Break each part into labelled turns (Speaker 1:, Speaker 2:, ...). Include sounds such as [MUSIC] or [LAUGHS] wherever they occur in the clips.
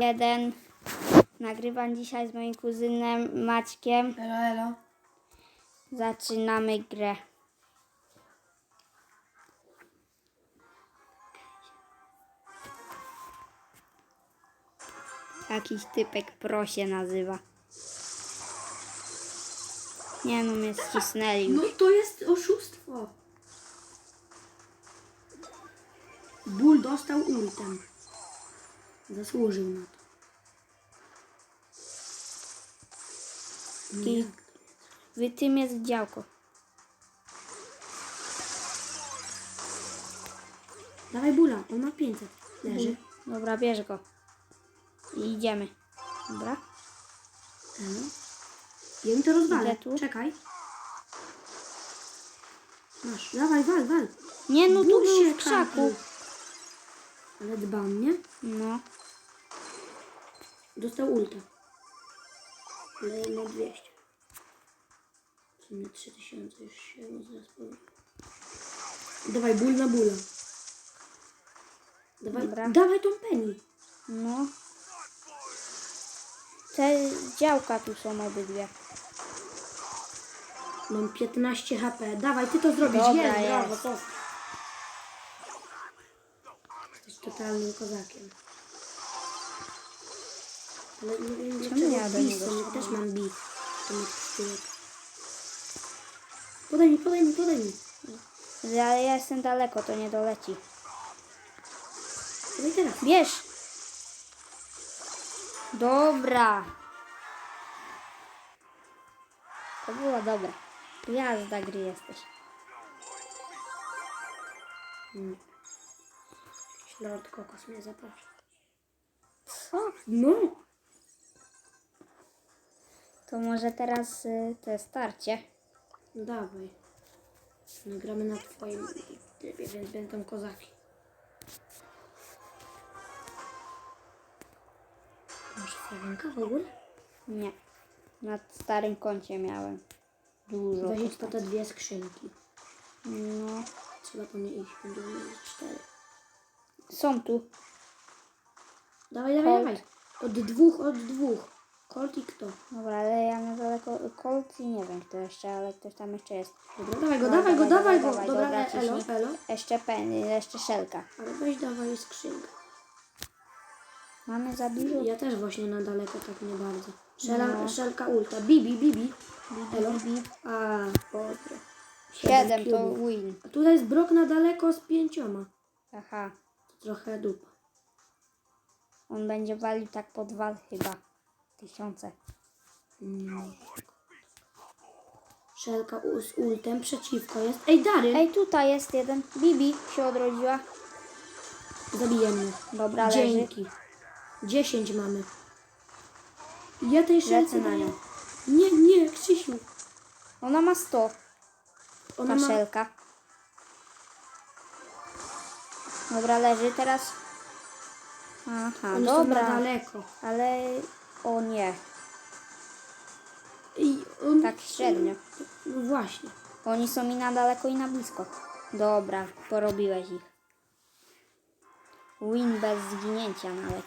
Speaker 1: Jeden. Nagrywam dzisiaj z moim kuzynem Maćkiem.
Speaker 2: Elo, elo.
Speaker 1: Zaczynamy grę. Jakiś typek pro się nazywa. Nie no, mnie ścisnęli.
Speaker 2: No to jest oszustwo. Ból dostał ultem. Zasłużył na to.
Speaker 1: I-? W tym jest działko.
Speaker 2: Dawaj bula, on ma 500. Leży.
Speaker 1: Dobra, bierz go. I idziemy. Dobra?
Speaker 2: Elo. Ja mi to rozwalę.
Speaker 1: Idę tu.
Speaker 2: Czekaj. Masz, dawaj, wal, wal.
Speaker 1: Nie no, tu
Speaker 2: Ból
Speaker 1: był
Speaker 2: się
Speaker 1: w krzaku.
Speaker 2: Ale dbam, nie?
Speaker 1: No.
Speaker 2: Dostał ulta. Ale na 200. W sumie 3000 już się zaraz powiem. Dawaj ból na bóla. Dawaj,
Speaker 1: Dobra.
Speaker 2: dawaj tą penny.
Speaker 1: No. Te działka tu są obydwie.
Speaker 2: Mam 15 HP. Dawaj, ty to zrobisz.
Speaker 1: Dobra,
Speaker 2: jest, brawo,
Speaker 1: jest.
Speaker 2: to. Jesteś totalnym kozakiem. Ale nie wiem
Speaker 1: Czemu ja do niego strzelam?
Speaker 2: też mam bis. To ma tyłek. Podaj mi, podaj mi, podaj mi.
Speaker 1: Ale ja jestem daleko, to nie doleci.
Speaker 2: Podaj teraz.
Speaker 1: Bierz! Dobra. To było dobre. Gwiazda gry jesteś.
Speaker 2: Mm. Lord Kokos mnie zaprasza.
Speaker 1: Co?
Speaker 2: No.
Speaker 1: To może teraz y, te starcie.
Speaker 2: No dawaj. Nagramy na twoim trybie, więc będą kozaki. Masz fragenka w ogóle?
Speaker 1: Nie. Na starym koncie miałem. Dużo.
Speaker 2: Weź po te dwie skrzynki.
Speaker 1: No.
Speaker 2: Trzeba po nie iść, będziemy mieli cztery.
Speaker 1: Są tu.
Speaker 2: Dawaj, dawaj,
Speaker 1: Colt.
Speaker 2: dawaj. Od dwóch, od dwóch. Colt i kto?
Speaker 1: Dobra, ale ja na daleko. Colt i nie wiem kto jeszcze, ale ktoś tam jeszcze jest.
Speaker 2: Dobra, dawaj go,
Speaker 1: No,
Speaker 2: dawaj go, dawaj go. Dobra,
Speaker 1: dobra,
Speaker 2: e- elo, elo.
Speaker 1: Jeszcze penny, jeszcze szelka.
Speaker 2: Ale weź dawaj skrzynkę.
Speaker 1: Mamy za dużo.
Speaker 2: Ja też właśnie na daleko tak nie bardzo. Szela,
Speaker 1: No.
Speaker 2: Szelka ulta. Bibi, bibi. Elo.
Speaker 1: Bibi.
Speaker 2: A, pozdro.
Speaker 1: Siedem to
Speaker 2: cubów.
Speaker 1: win.
Speaker 2: A tutaj jest brok na daleko z pięcioma.
Speaker 1: Aha.
Speaker 2: To trochę dupa.
Speaker 1: On będzie walił tak po dwa chyba. Tysiące.
Speaker 2: Mm. Szelka u- z ultem przeciwko jest. Ej, Dary!
Speaker 1: Ej, tutaj jest jeden. Bibi się odrodziła.
Speaker 2: Zabije mnie.
Speaker 1: Dobra, leży.
Speaker 2: Dzięki. 10 mamy. Ja tej
Speaker 1: Lecę
Speaker 2: szelce
Speaker 1: na
Speaker 2: daję.
Speaker 1: nią.
Speaker 2: Nie, nie, Krzysiu.
Speaker 1: Ona ma 100.
Speaker 2: Ona ma...
Speaker 1: szelka. Dobra, leży teraz. Aha,
Speaker 2: Oni są na
Speaker 1: dobra.
Speaker 2: daleko.
Speaker 1: Ale średnio.
Speaker 2: No właśnie.
Speaker 1: Oni są i na daleko i na blisko. Dobra, porobiłeś ich. Win bez zginięcia nawet.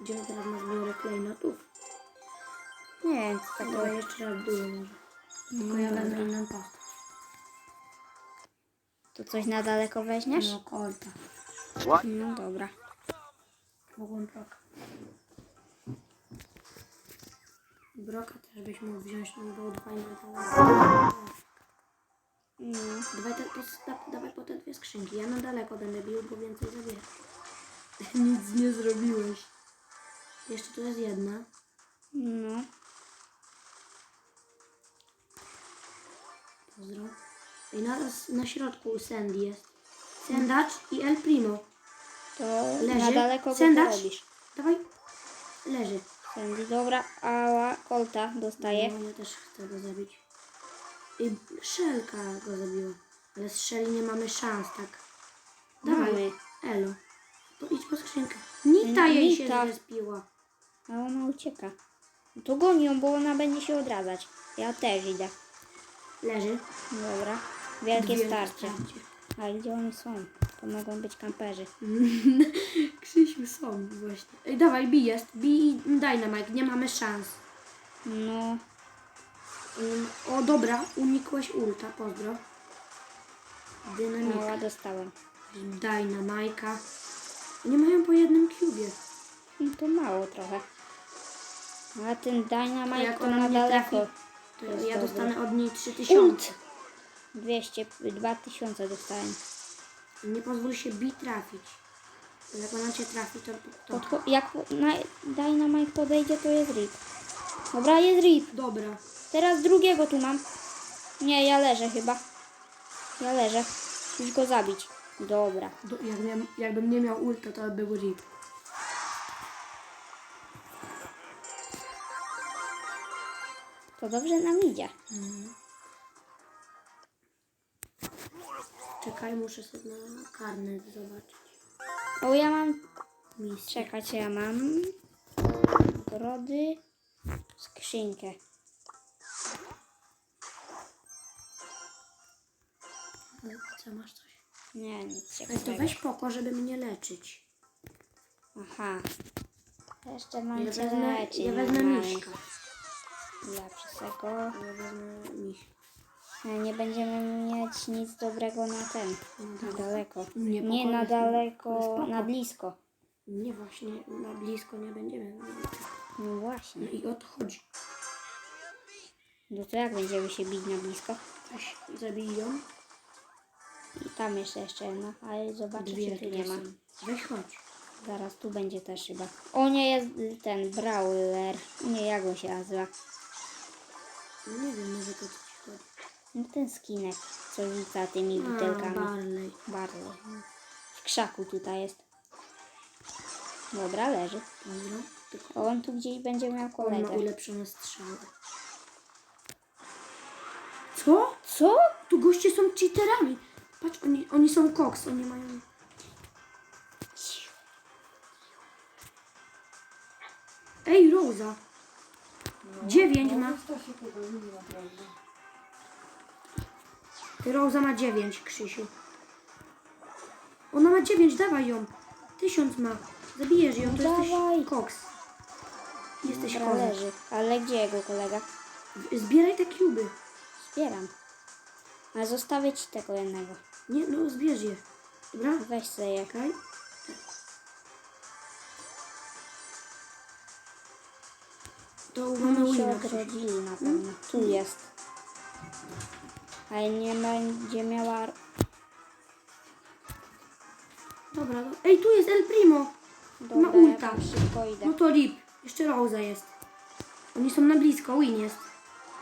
Speaker 2: Idziemy teraz na zbiorę klejnotów.
Speaker 1: Nie wiem, co takiego.
Speaker 2: Dawaj jeszcze raz dużo może. Tylko
Speaker 1: No
Speaker 2: ja
Speaker 1: dobra.
Speaker 2: wezmę inną postać.
Speaker 1: Tu coś na daleko weźmiesz?
Speaker 2: No, kolta.
Speaker 1: No dobra.
Speaker 2: Mogłem broka. Broka też byś mógł wziąć, no bo dwa inne
Speaker 1: No.
Speaker 2: Dawaj, te, da, dawaj po te dwie skrzynki. Ja na daleko będę bił, bo więcej zabieram. [LAUGHS] Nic nie zrobiłeś. Jeszcze tu jest jedna.
Speaker 1: No.
Speaker 2: Pozdro. I na, na środku Sandy jest. Sendacz i El Primo.
Speaker 1: To
Speaker 2: Leży.
Speaker 1: na daleko
Speaker 2: Sendacz. Dawaj. Leży.
Speaker 1: Sandy, dobra, ała, kolta dostaje.
Speaker 2: No, ja też chcę go zabić. I Szelka go zabiła. Ale z Szeli nie mamy szans, tak? Dawaj. Elo. To idź po skrzynkę. Nita jej się
Speaker 1: Nita.
Speaker 2: zespiła.
Speaker 1: A ona ucieka. To goni ją, bo ona będzie się odradzać. Ja też idę.
Speaker 2: Leży.
Speaker 1: Dobra. Wielkie
Speaker 2: Wielkie
Speaker 1: starcie.
Speaker 2: starcie.
Speaker 1: A gdzie oni są? To mogą być kamperzy. [LAUGHS]
Speaker 2: Krzysiu są właśnie. Ej, dawaj, bij jest. Bij i daj na Mike, nie mamy szans.
Speaker 1: No,
Speaker 2: Ym, o, dobra, unikłeś ulta, pozdro. Dynamika.
Speaker 1: mała dostałem.
Speaker 2: Daj na Majka. Nie mają po jednym cubie.
Speaker 1: No to mało trochę. A ten Dynamite
Speaker 2: jak
Speaker 1: to
Speaker 2: ona
Speaker 1: na
Speaker 2: mnie
Speaker 1: daleko.
Speaker 2: trafi, to ja
Speaker 1: dobre.
Speaker 2: dostanę od niej 3000.
Speaker 1: 200, 2000 dostałem.
Speaker 2: Nie pozwól się bi trafić. Jak ona cię trafi, to... to...
Speaker 1: Podcho- jak na, Dynamite podejdzie, to jest rip. Dobra, jest rip.
Speaker 2: Dobra.
Speaker 1: Teraz drugiego tu mam. Nie, ja leżę chyba. Ja leżę. Już go zabić. Dobra.
Speaker 2: Do, jak miał, jakbym nie miał ulta, to by był rip.
Speaker 1: To dobrze nam idzie.
Speaker 2: Czekaj, muszę sobie na karnet zobaczyć.
Speaker 1: O, ja mam...
Speaker 2: Misję.
Speaker 1: Czekać, ja mam... Grody. Skrzynkę.
Speaker 2: Co, masz coś?
Speaker 1: Nie, nic
Speaker 2: Ej, to weź poko, żeby mnie leczyć.
Speaker 1: Aha. Jeszcze mam
Speaker 2: Ja wezmę,
Speaker 1: leczyć.
Speaker 2: ja wezmę miśka.
Speaker 1: Dla przysego.
Speaker 2: Ja wezmę miś.
Speaker 1: Nie będziemy mieć nic dobrego na ten. Na daleko.
Speaker 2: Nie,
Speaker 1: Nie na daleko, na blisko.
Speaker 2: Nie, właśnie na blisko nie będziemy.
Speaker 1: No właśnie.
Speaker 2: No i o to chodzi.
Speaker 1: No to jak będziemy się bić na blisko?
Speaker 2: Coś zabiją.
Speaker 1: I tam jeszcze jeszcze jedna, ale zobaczę, czy tu nie ma.
Speaker 2: Weź chodź.
Speaker 1: Zaraz tu będzie też chyba. O nie, jest ten Brawler. Nie, jak on się nazywa?
Speaker 2: Nie wiem nawet o co ci chodzi.
Speaker 1: No ten skinek, co rzuca tymi butelkami.
Speaker 2: Barley.
Speaker 1: Barley. W krzaku tutaj jest. Dobra, leży.
Speaker 2: Dobra. Tylko
Speaker 1: O, on tu gdzieś będzie miał
Speaker 2: on ma
Speaker 1: kolegę.
Speaker 2: ulepszone strzały. Co?
Speaker 1: Co?
Speaker 2: Tu goście są cheaterami. Patrz, oni, oni są koks, oni mają... Ej, Rosa. Dziewięć ma. Rosa ma dziewięć, Krzysiu. Ona ma dziewięć, dawaj ją. Tysiąc ma. Zabijesz ją, to
Speaker 1: Dawaj.
Speaker 2: jesteś koks. Jesteś
Speaker 1: Dobra, leży. Ale gdzie jego kolega?
Speaker 2: Zbieraj te kuby.
Speaker 1: Zbieram. A zostawię ci tego jednego.
Speaker 2: Nie, no zbierz je. Dobra?
Speaker 1: Weź sobie.
Speaker 2: Czekaj. To mamy
Speaker 1: Oni się
Speaker 2: wina. Krzysiu.
Speaker 1: ogrodzili na pewno. Tu jest. Ale nie będzie miała...
Speaker 2: Dobra, do... Ej, tu jest El Primo.
Speaker 1: Dobra,
Speaker 2: ulta.
Speaker 1: szybko idę.
Speaker 2: No to Rip. Jeszcze Rosa jest. Oni są na blisko. Win jest.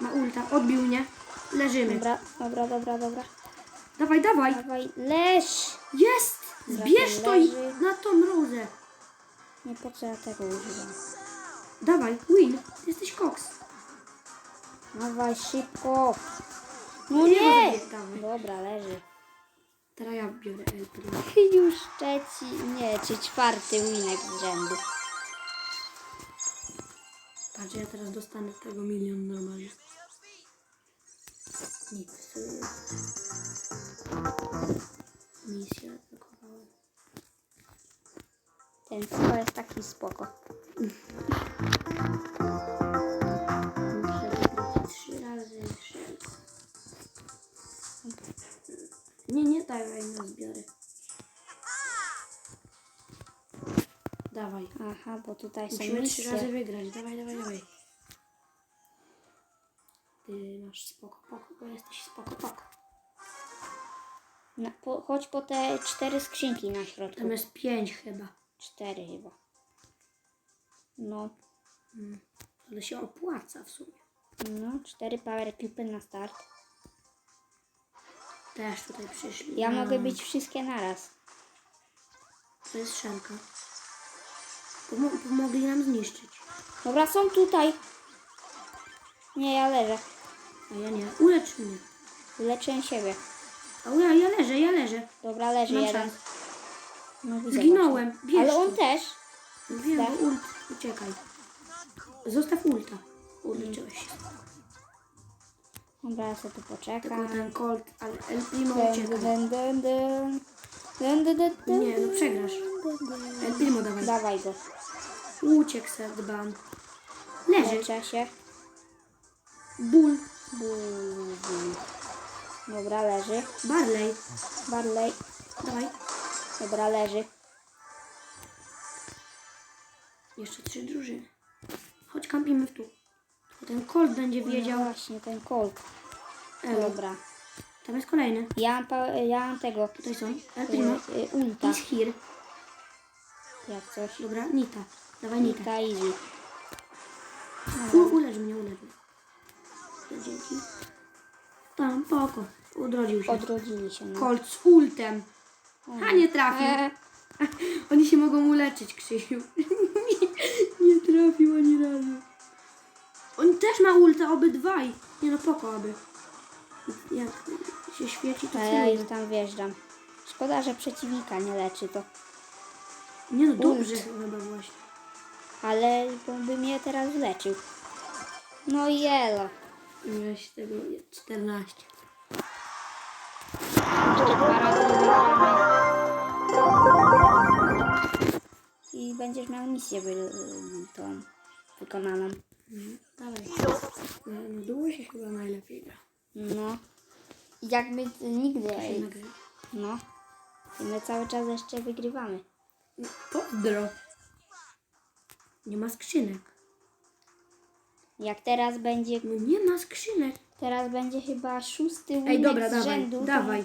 Speaker 2: Ma ulta. Odbił mnie. Leżymy.
Speaker 1: Dobra, dobra, dobra, dobra.
Speaker 2: Dawaj, dawaj.
Speaker 1: Dawaj, leż!
Speaker 2: Jest! Zbierz
Speaker 1: to
Speaker 2: i na tą Rosę.
Speaker 1: Nie po co ja tego używam.
Speaker 2: Dawaj, Win. Jesteś koks.
Speaker 1: Dawaj, szybko! No
Speaker 2: Nie.
Speaker 1: Dobra, leży.
Speaker 2: Teraz ja biorę El Primo.
Speaker 1: Już trzeci, nie, czy czwarty winek z rzędu.
Speaker 2: Patrz, ja teraz dostanę tego milion normalnie. Nic. Misja zakowałem.
Speaker 1: Ten chyba jest taki spoko.
Speaker 2: Nie, nie dawaj na zbiory. Dawaj.
Speaker 1: Aha, bo tutaj są
Speaker 2: Musimy trzy razy wygrać. Dawaj, dawaj, dawaj. Ty masz spoko, poko, bo jesteś spoko, poko.
Speaker 1: Na, po, chodź po te cztery skrzynki na środku.
Speaker 2: Tam jest pięć chyba.
Speaker 1: Cztery chyba. No,
Speaker 2: Ale się opłaca w sumie.
Speaker 1: no, cztery power cupy na start.
Speaker 2: Też tutaj przyszli.
Speaker 1: Ja
Speaker 2: A,
Speaker 1: mogę być wszystkie naraz.
Speaker 2: To jest szelka. Pomo- pomogli nam zniszczyć.
Speaker 1: Dobra, są tutaj. Nie, ja leżę.
Speaker 2: A ja nie. Ulecz mnie.
Speaker 1: Leczę siebie.
Speaker 2: A ja, ja leżę, ja leżę.
Speaker 1: Dobra, leży
Speaker 2: Mam
Speaker 1: jeden. No,
Speaker 2: Zginąłem. Bierz
Speaker 1: Ale on też.
Speaker 2: Wiem,
Speaker 1: Tak.
Speaker 2: ult. Uciekaj. Zostaw ulta. Uleczyłeś się.
Speaker 1: Dobra, ja sobie tu
Speaker 2: Tylko
Speaker 1: poczekam.
Speaker 2: ten Colt, ale El Primo ucieka. Nie, no przegrasz. El Primo dawaj.
Speaker 1: Dawaj go.
Speaker 2: Uciekł Serdban. Leży.
Speaker 1: Leczę się.
Speaker 2: Ból.
Speaker 1: Bum, bum. Dobra, leży.
Speaker 2: Barley.
Speaker 1: Barley.
Speaker 2: Dawaj.
Speaker 1: Dobra, leży.
Speaker 2: Jeszcze trzy drużyny. Chodź, kampimy w tu. Ten Colt będzie
Speaker 1: No
Speaker 2: wiedział.
Speaker 1: właśnie, ten Colt.
Speaker 2: Elo.
Speaker 1: Dobra.
Speaker 2: Tam jest kolejny.
Speaker 1: Ja mam, pa- ja mam tego.
Speaker 2: Tutaj są. El Primo.
Speaker 1: y, ulta.
Speaker 2: Is here.
Speaker 1: Jak coś.
Speaker 2: Dobra, Nita. Dawaj Nita.
Speaker 1: Ulta easy.
Speaker 2: U, ulecz mnie, ulecz mnie. No, Dzięki. Tam, poko. Odrodził się.
Speaker 1: Odrodzili się. No.
Speaker 2: Colt z ultem. A nie trafił.
Speaker 1: E, [LAUGHS]
Speaker 2: Oni się mogą uleczyć, Krzysiu. [LAUGHS] nie trafił ani razu. On też ma ulta, obydwaj. Nie no, poko, aby. Jak się świeci, to
Speaker 1: a ja
Speaker 2: celuje.
Speaker 1: ich tam wjeżdżam. Szkoda, że przeciwnika nie leczy to.
Speaker 2: Nie no, dobrze
Speaker 1: Ult.
Speaker 2: chyba właśnie.
Speaker 1: Ale on by mnie teraz leczył. No i elo.
Speaker 2: Weź tego 14.
Speaker 1: Jeszcze dwa razy wygramy. I będziesz miał misję wy, tą wykonaną.
Speaker 2: Mhm. Dawaj. No, no długo się chyba najlepiej gra.
Speaker 1: No. Jak my nigdy.
Speaker 2: To.
Speaker 1: No. I my cały czas jeszcze wygrywamy.
Speaker 2: Pozdro. Nie ma skrzynek.
Speaker 1: Jak teraz będzie.
Speaker 2: No nie ma skrzynek.
Speaker 1: Teraz będzie chyba szósty
Speaker 2: Ej, dobra,
Speaker 1: z
Speaker 2: dawaj,
Speaker 1: rzędu. to-
Speaker 2: dawaj.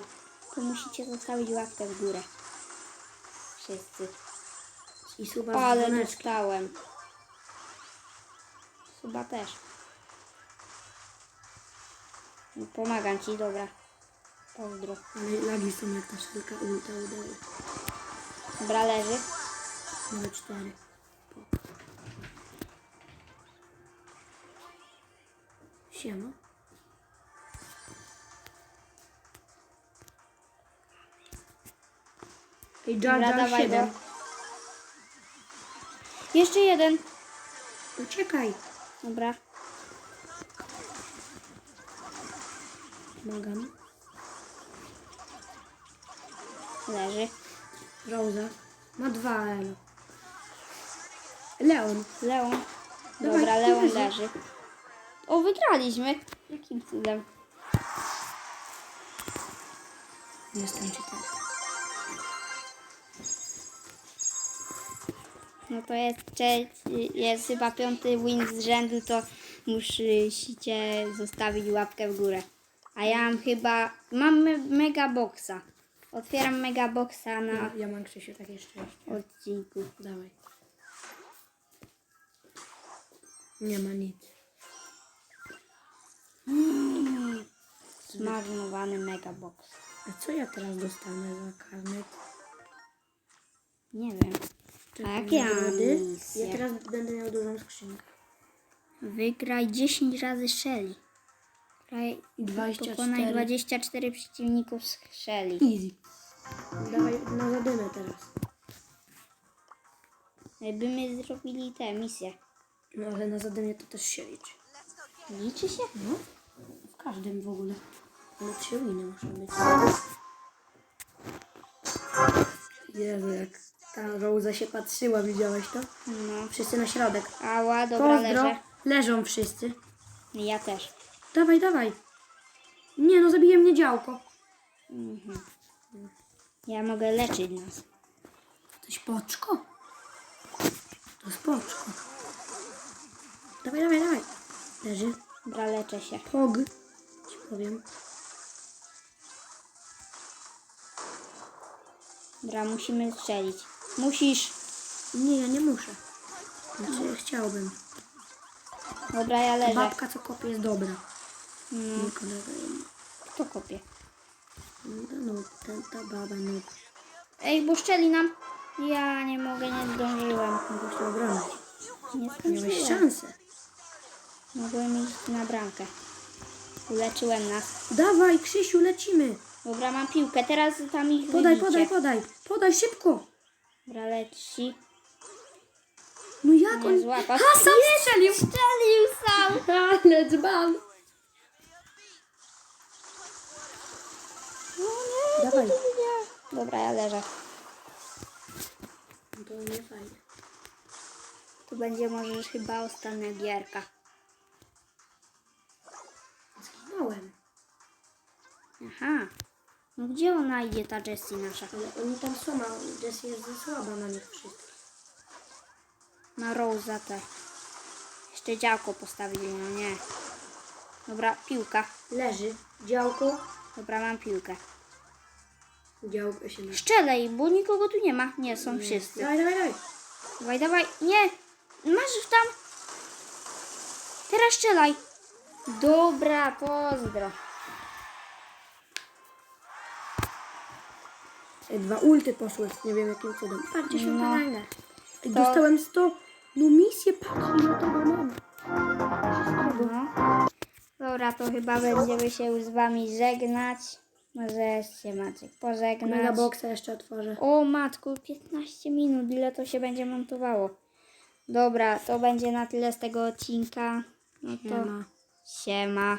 Speaker 1: To musicie zostawić łapkę w górę. Wszyscy.
Speaker 2: I suba
Speaker 1: Ale dostałem. Chyba też. Pomagam ci, dobra. Pozdro.
Speaker 2: Ale lagi są jak ta szalka ulta udaje.
Speaker 1: Dobra, leży.
Speaker 2: Nawet cztery. Siema. Ej, Jar
Speaker 1: Dobra,
Speaker 2: Jar
Speaker 1: dawaj
Speaker 2: 7.
Speaker 1: go. Jeszcze jeden.
Speaker 2: Uciekaj.
Speaker 1: Dobra.
Speaker 2: Pomagam.
Speaker 1: Leży.
Speaker 2: Rosa. Ma dwa elo. Leon.
Speaker 1: Leon.
Speaker 2: Dawaj,
Speaker 1: Dobra, Leon
Speaker 2: leży.
Speaker 1: leży. O, wygraliśmy. Jakim cudem?
Speaker 2: Jestem czytany.
Speaker 1: No to jest, cze- jest chyba piąty win z rzędu, to musicie zostawić łapkę w górę. A ja mam chyba, mam me, mega boxa. Otwieram mega boxa
Speaker 2: Ja,
Speaker 1: na
Speaker 2: ja mam Krzysiu takie szczęście.
Speaker 1: odcinku.
Speaker 2: Dawaj. Nie ma nic.
Speaker 1: Zmarnowany mega box.
Speaker 2: A co ja teraz dostanę za karnet?
Speaker 1: Nie wiem.
Speaker 2: Czekaj,
Speaker 1: A jakie
Speaker 2: nagrody?
Speaker 1: misje?
Speaker 2: Ja teraz będę miał dużą skrzynkę.
Speaker 1: Wygraj 10 razy Shelly. Graj,
Speaker 2: I 24.
Speaker 1: pokonaj 24 przeciwników z Shelly.
Speaker 2: Easy. Dawaj na zadymę teraz.
Speaker 1: Jakby my zrobili tę misję.
Speaker 2: No ale na zadymie to też się liczy.
Speaker 1: Liczy się?
Speaker 2: No. W każdym w ogóle. Ale trzy winy muszą być. Jezu, jak ta Rosa się patrzyła, widziałeś to?
Speaker 1: No.
Speaker 2: Wszyscy na środek.
Speaker 1: Ała, dobra,
Speaker 2: Pozdro.
Speaker 1: leżę.
Speaker 2: Leżą wszyscy.
Speaker 1: Ja też.
Speaker 2: Dawaj, dawaj. Nie no, zabije mnie działko.
Speaker 1: Mhm. Ja mogę leczyć nas.
Speaker 2: To spoczko. To spoczko. Dawaj, dawaj, dawaj. Leży.
Speaker 1: Dobra, leczę się.
Speaker 2: Pog. Ci powiem.
Speaker 1: Dobra, musimy strzelić. Musisz.
Speaker 2: Nie, ja nie muszę. Znaczy, chciałbym.
Speaker 1: Dobra, ja leżę.
Speaker 2: Babka, co kopie, jest dobra.
Speaker 1: No,
Speaker 2: Nie kolega.
Speaker 1: kto kopie?
Speaker 2: No, ta, ta baba, no.
Speaker 1: Ej, bo szczeli nam. Ja nie mogę, nie zdążyłem.
Speaker 2: Mogę się obronić.
Speaker 1: Nie
Speaker 2: Miałeś
Speaker 1: zdążyłem.
Speaker 2: szansę.
Speaker 1: Mogłem iść na bramkę. Uleczyłem nas.
Speaker 2: Dawaj, Krzysiu, lecimy.
Speaker 1: Dobra, mam piłkę. Teraz tam ich
Speaker 2: Podaj, podaj, podaj. Podaj szybko.
Speaker 1: Dobra, leci.
Speaker 2: No jak
Speaker 1: Nie
Speaker 2: on...
Speaker 1: złapać.
Speaker 2: Ha, sam strzelił.
Speaker 1: Strzelił sam. [LAUGHS]
Speaker 2: Ale dzban.
Speaker 1: No nie,
Speaker 2: Dawaj.
Speaker 1: nie. Dobra, ja leżę.
Speaker 2: No to nie fajnie.
Speaker 1: To będzie może chyba ostatnia gierka.
Speaker 2: Zginąłem.
Speaker 1: Aha. No gdzie ona idzie, ta Jessie nasza?
Speaker 2: Ale oni tam są, a Jessie jest za słaba na nich wszystkich.
Speaker 1: Na Rosa te. Jeszcze działko postawili, no nie. Dobra, piłka.
Speaker 2: Leży. Działko.
Speaker 1: Dobra, mam piłkę.
Speaker 2: Działko się na...
Speaker 1: Strzelaj, bo nikogo tu nie ma. Nie, są wszyscy.
Speaker 2: Dawaj, dawaj, dawaj.
Speaker 1: Dawaj, dawaj. Nie! Masz już tam. Teraz strzelaj. Dobra, pozdro.
Speaker 2: Dwa ulty poszły, nie wiem jakim cudem. Patrzcie się
Speaker 1: No.
Speaker 2: na Ej, Dostałem 100. No misję, patrz ile tego mam.
Speaker 1: No. Dobra, to chyba będziemy się już z wami żegnać. Może się Maciek pożegnać.
Speaker 2: Megaboxa jeszcze otworzę.
Speaker 1: O matku, 15 minut, ile to się będzie montowało. Dobra, to będzie na tyle z tego odcinka. No to
Speaker 2: Siema.
Speaker 1: siema.